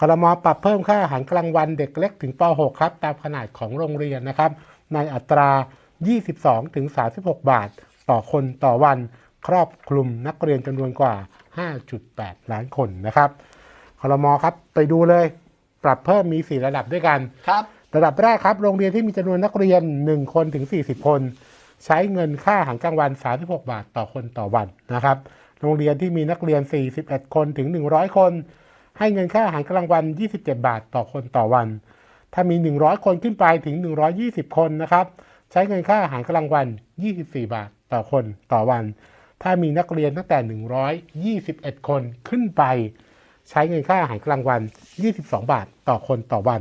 ครมปรับเพิ่มค่าอาหารกลางวันเด็กเล็กถึงป .6 ครับตามขนาดของโรงเรียนนะครับ ในอัตรา 22ถึง36 บาท ต่อคนต่อวันครอบคลุมนักเรียนจำนวนกว่า 5.8 ล้านคนนะครับครมครับไปดูเลย ปรับเพิ่มมี 4 ระดับด้วยกันครับ ระดับแรกครับ โรงเรียนที่มีจำนวนนักเรียน 1 คนถึง 40 คน ใช้เงินค่าอาหารกลางวัน 36 บาทต่อคนต่อวันนะครับ โรงเรียนที่มีนักเรียน 41 คนถึง 100 คน ให้เงินค่าอาหารกลางวัน 27 บาทต่อคนต่อวัน ถ้ามี 100 คนขึ้นไปถึง 120 คนนะครับ ใช้เงินค่าอาหารกลางวัน 24 บาทต่อคนต่อวัน ถ้ามีนักเรียนตั้งแต่ 121 คนขึ้นไป ใช้เงินค่าอาหารกลางวัน 22 บาทต่อคนต่อวัน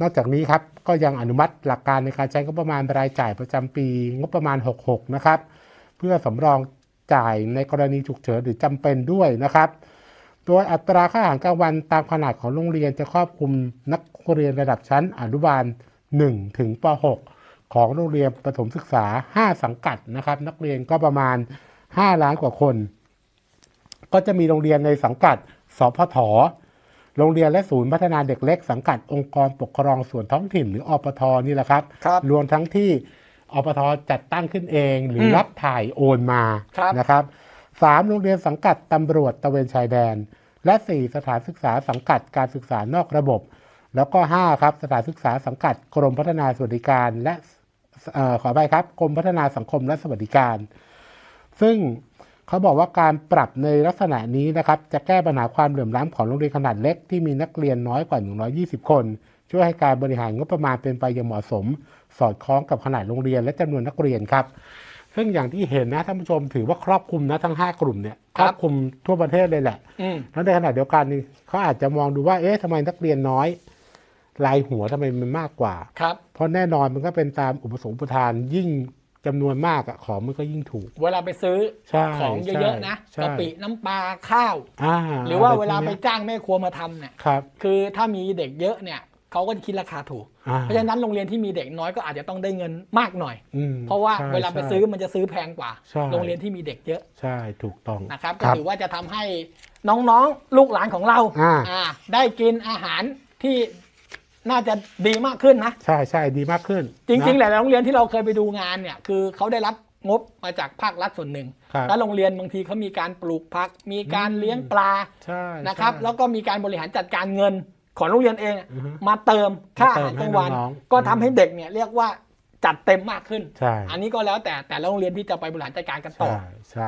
นอกจากนี้ครับก็ยังอนุมัติหลักการในการใช้งบประมาณรายจ่ายประจำปีงบประมาณ 66 นะครับ เพื่อสำรองจ่ายในกรณีฉุกเฉินหรือจำเป็นด้วยนะครับ โดยอัตราค่าอาหารกลางวันตามขนาดของโรงเรียนจะครอบคลุมนักเรียนระดับชั้นอนุบาล 1 ถึงป .6 ของโรงเรียนประถมศึกษา 5 สังกัดนะครับ นักเรียนก็ประมาณ 5 ล้านกว่าคน ก็จะมีโรงเรียนในสังกัดสพทโรงเรียนและศูนย์พัฒนาเด็กเล็กสังกัดองค์กรปกครองส่วนท้องถิ่นหรืออปทนี่แหละครับครับรวมทั้งที่อปทจัดตั้งขึ้นเองหรืออมรับถ่ายโอนมาครับนะครับ สามโรงเรียนสังกัดตำรวจตะเวนชายแดน และสี่สถานศึกษาสังกัดการศึกษานอกระบบ แล้วก็ห้าครับ สถานศึกษาสังกัดกรมพัฒนาสวัสดิการและออขอไปครับกรมพัฒนาสังคมและสวัสดิการ ซึ่งเขาบอกว่าการปรับในลักษณะนี้นะครับ จะแก้ปัญหาความเหลื่อมล้ำของโรงเรียนขนาดเล็กที่มีนักเรียนน้อยกว่า 120 คน ช่วยให้การบริหารงบประมาณเป็นไปอย่างเหมาะสม สอดคล้องกับขนาดโรงเรียนและจำนวนนักเรียนครับ ซึ่งอย่างที่เห็นนะท่านผู้ชมถือว่าครอบคลุมนะทั้ง 5 กลุ่มเนี่ยคครัรบอบคลุมทั่วประเทศเลยแหละอืมแล้วในขณะเดียวกันนี่เขาอาจจะมองดูว่าเอ๊ะทำไมนักเรียนน้อยรายหัวทำไมมันมากกว่าครับเพราะแน่นอนมันก็เป็นตามอุปสงค์อุปทานยิ่งจำนวนมากอะของมันก็ยิ่งถูก เวลาไปซื้อใช่ของเยอะๆนะใช่กะปิน้ำปลาข้าวอ่าหรือว่าะพเวลาไปนี้ยจ้างแม่ครัวมาทำเนี่ยครับคือถ้ามีเด็กเยอะเนี่ย เขาก็จะคิดราคาถูกอ่าเพราะฉะนั้นโรงเรียนที่มีเด็กน้อยก็อาจจะต้องได้เงินมากหน่อยอืมเพราะว่าใช่เวลาไปใช่ซื้อมันจะซื้อแพงกว่าใช่โรงเรียนที่มีเด็กเยอะ ใช่ถูกต้องนะครับคก็รับถือว่าจะทำให้น้องๆลูกหลานของเราอ่าอ่าได้กินอาหารที่น่าจะดีมากขึ้นนะ ใช่ใช่ดีมากขึ้น จริงๆนะหลายๆโรงเรียนที่เราเคยไปดูงานเนี่ยคือเขาได้รับงบมาจากภาครัฐส่วนหนึ่งครับแล้วโรงเรียนบางทีเขามีการปลูกผัก มีการอืมเลี้ยงปลาใช่นะครับใช่แล้วก็มีการบริหารจัดการเงิน ของโรงเรียนเองอือฮึมาเติมค่าอาหารมาเติมกลางวันให้น้องๆก็ทำให้เด็กเนี่ยเรียกว่าจัดเต็มมากขึ้นใช่อันนี้ก็แล้วแต่แต่ละโรงเรียนที่จะไปบริหารจัดการกันต่อใช่ใช่